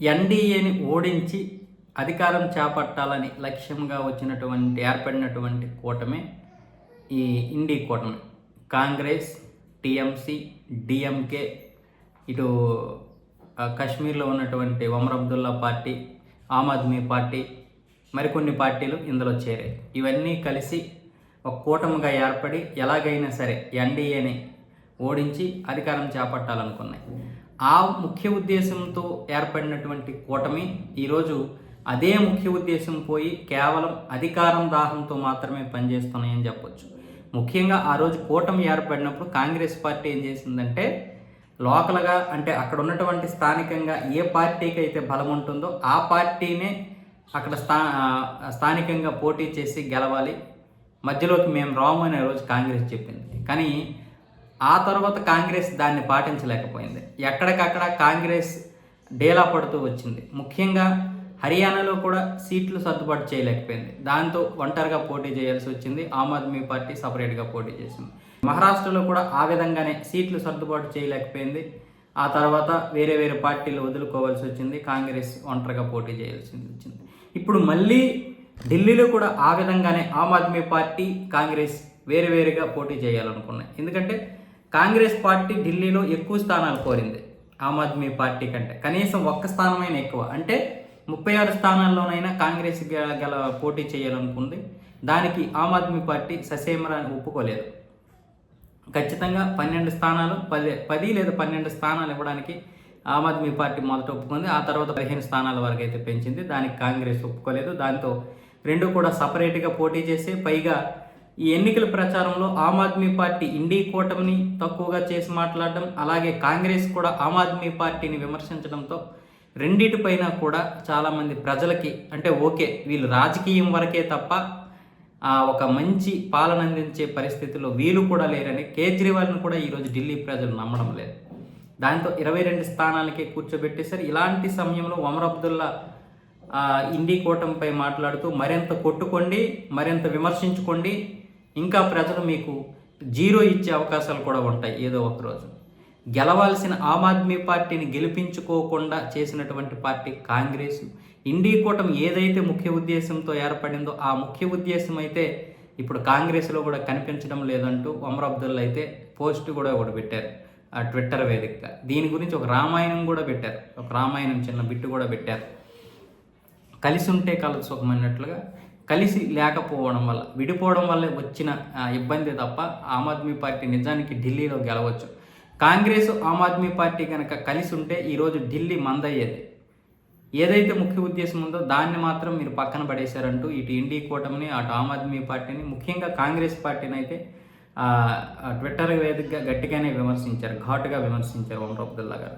ఎన్డీఏని ఓడించి అధికారం చేపట్టాలని లక్ష్యంగా వచ్చినటువంటి ఏర్పడినటువంటి కూటమి ఈ ఇండి కూటమి. కాంగ్రెస్ టీఎంసీ డిఎంకే ఇటు కాశ్మీర్లో ఉన్నటువంటి ఒమర్ అబ్దుల్లా పార్టీ ఆమ్ ఆద్మీ పార్టీ మరికొన్ని పార్టీలు ఇందులో చేరాయి. ఇవన్నీ కలిసి ఒక కూటమిగా ఏర్పడి ఎలాగైనా సరే ఎన్డీఏని ఓడించి అధికారం చేపట్టాలనుకున్నాయి. ఆ ముఖ్య ఉద్దేశంతో ఏర్పడినటువంటి కూటమి ఈరోజు అదే ముఖ్య ఉద్దేశం పోయి కేవలం అధికారం దాహంతో మాత్రమే పనిచేస్తున్నాయని చెప్పొచ్చు. ముఖ్యంగా ఆ రోజు కూటమి ఏర్పడినప్పుడు కాంగ్రెస్ పార్టీ ఏం చేసిందంటే లోకల్గా అంటే అక్కడ ఉన్నటువంటి స్థానికంగా ఏ పార్టీకి అయితే బలం ఉంటుందో ఆ పార్టీనే అక్కడ స్థా స్థానికంగా పోటీ చేసి గెలవాలి. మధ్యలోకి మేము రాము అనే రోజు కాంగ్రెస్ చెప్పింది. కానీ ఆ తర్వాత కాంగ్రెస్ దాన్ని పాటించలేకపోయింది. ఎక్కడికక్కడ కాంగ్రెస్ డేలా పడుతూ వచ్చింది. ముఖ్యంగా హర్యానాలో కూడా సీట్లు సర్దుబాటు చేయలేకపోయింది. దాంతో ఒంటరిగా పోటీ చేయాల్సి వచ్చింది. ఆమ్ ఆద్మీ పార్టీ సపరేట్గా పోటీ చేసింది. మహారాష్ట్రలో కూడా ఆ విధంగానే సీట్లు సర్దుబాటు చేయలేకపోయింది. ఆ తర్వాత వేరే వేరే పార్టీలు వదులుకోవాల్సి వచ్చింది. కాంగ్రెస్ ఒంటరిగా పోటీ చేయాల్సి వచ్చింది. ఇప్పుడు మళ్ళీ ఢిల్లీలో కూడా ఆ విధంగానే ఆమ్ ఆద్మీ పార్టీ కాంగ్రెస్ వేరు వేరుగా పోటీ చేయాలనుకున్నాయి. ఎందుకంటే కాంగ్రెస్ పార్టీ ఢిల్లీలో ఎక్కువ స్థానాలు కోరింది. ఆమ్ ఆద్మీ పార్టీ కంటే. కనీసం ఒక్క స్థానమైనా ఎక్కువ. అంటే ముప్పై ఆరు స్థానాల్లోనైనా కాంగ్రెస్ గల పోటీ చేయాలనుకుంది. దానికి ఆమ్ ఆద్మీ పార్టీ ససేమరాన్ని ఒప్పుకోలేదు. ఖచ్చితంగా పన్నెండు స్థానాలు పది పది లేదా పన్నెండు స్థానాలు ఇవ్వడానికి ఆమ్ ఆద్మీ పార్టీ మొదట ఒప్పుకుంది. ఆ తర్వాత పదిహేను స్థానాల వరకు అయితే పెంచింది. దానికి కాంగ్రెస్ ఒప్పుకోలేదు. దాంతో రెండు కూడా సపరేట్గా పోటీ చేసి పైగా ఈ ఎన్నికల ప్రచారంలో ఆమ్ ఆద్మీ పార్టీ ఇండీ కూటమిని తక్కువగా చేసి మాట్లాడడం అలాగే కాంగ్రెస్ కూడా ఆమ్ ఆద్మీ పార్టీని విమర్శించడంతో రెండిటిపైన కూడా చాలామంది ప్రజలకి అంటే ఓకే వీళ్ళు రాజకీయం వరకే తప్ప ఒక మంచి పాలన అందించే పరిస్థితిలో వీలు కూడా లేరని కేజ్రీవాల్ని కూడా ఈరోజు ఢిల్లీ ప్రజలు నమ్మడం లేదు. దాంతో ఇరవై రెండు స్థానాలకే కూర్చోబెట్టేశారు. ఇలాంటి సమయంలో ఒమర్ అబ్దుల్లా ఇండి కూటమిపై మాట్లాడుతూ మరింత కొట్టుకోండి మరింత విమర్శించుకోండి ఇంకా ప్రజలు మీకు జీరో ఇచ్చే అవకాశాలు కూడా ఉంటాయి ఏదో ఒక రోజు. గెలవాల్సిన ఆమ్ ఆద్మీ పార్టీని గెలిపించుకోకుండా చేసినటువంటి పార్టీ కాంగ్రెస్. ఇండీ కూటమి ఏదైతే ముఖ్య ఉద్దేశంతో ఏర్పడిందో ఆ ముఖ్య ఉద్దేశం అయితే ఇప్పుడు కాంగ్రెస్లో కూడా కనిపించడం లేదంటూ ఒమర్ అబ్దుల్లా అయితే పోస్ట్ కూడా ఒకటి పెట్టారు. ఆ ట్విట్టర్ వేదికగా. దీని గురించి ఒక రామాయణం కూడా పెట్టారు. ఒక రామాయణం చిన్న బిట్టు కూడా పెట్టారు. కలిసి ఉంటే కలదు కలిసి లేకపోవడం వల్ల విడిపోవడం వల్ల వచ్చిన ఇబ్బంది తప్ప ఆమ్ ఆద్మీ పార్టీ నిజానికి ఢిల్లీలో గెలవచ్చు. కాంగ్రెస్ ఆమ్ ఆద్మీ పార్టీ కనుక కలిసి ఉంటే ఈరోజు ఢిల్లీ మందయ్యేది. ఏదైతే ముఖ్య ఉద్దేశం ఉందో దాన్ని మాత్రం మీరు పక్కన పడేశారంటూ ఇటు ఇండి కూటమిని అటు ఆమ్ ఆద్మీ పార్టీని ముఖ్యంగా కాంగ్రెస్ పార్టీని అయితే ట్విట్టర్ వేదికగా గట్టిగానే విమర్శించారు ఘాటుగా విమర్శించారు ఓమర్ గారు.